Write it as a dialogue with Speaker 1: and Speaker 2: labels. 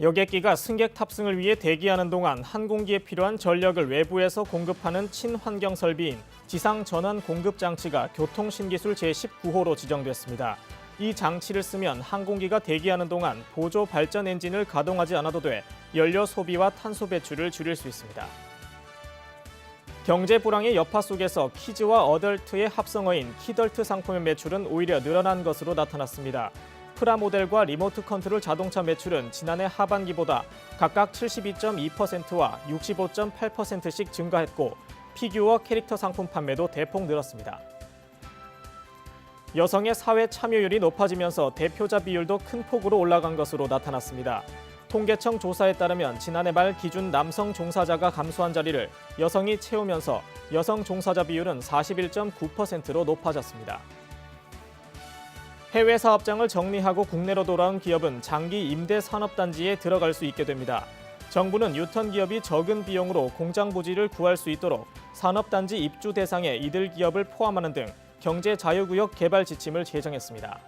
Speaker 1: 여객기가 승객 탑승을 위해 대기하는 동안 항공기에 필요한 전력을 외부에서 공급하는 친환경 설비인 지상 전원 공급 장치가 교통 신기술 제19호로 지정됐습니다. 이 장치를 쓰면 항공기가 대기하는 동안 보조 발전 엔진을 가동하지 않아도 돼 연료 소비와 탄소 배출을 줄일 수 있습니다. 경제 불황의 여파 속에서 키즈와 어덜트의 합성어인 키덜트 상품의 매출은 오히려 늘어난 것으로 나타났습니다. 프라모델과 리모트 컨트롤 자동차 매출은 지난해 하반기보다 각각 72.2%와 65.8%씩 증가했고 피규어 캐릭터 상품 판매도 대폭 늘었습니다. 여성의 사회 참여율이 높아지면서 대표자 비율도 큰 폭으로 올라간 것으로 나타났습니다. 통계청 조사에 따르면 지난해 말 기준 남성 종사자가 감소한 자리를 여성이 채우면서 여성 종사자 비율은 41.9%로 높아졌습니다. 해외 사업장을 정리하고 국내로 돌아온 기업은 장기 임대 산업단지에 들어갈 수 있게 됩니다. 정부는 유턴 기업이 적은 비용으로 공장 부지를 구할 수 있도록 산업단지 입주 대상에 이들 기업을 포함하는 등 경제 자유구역 개발 지침을 제정했습니다.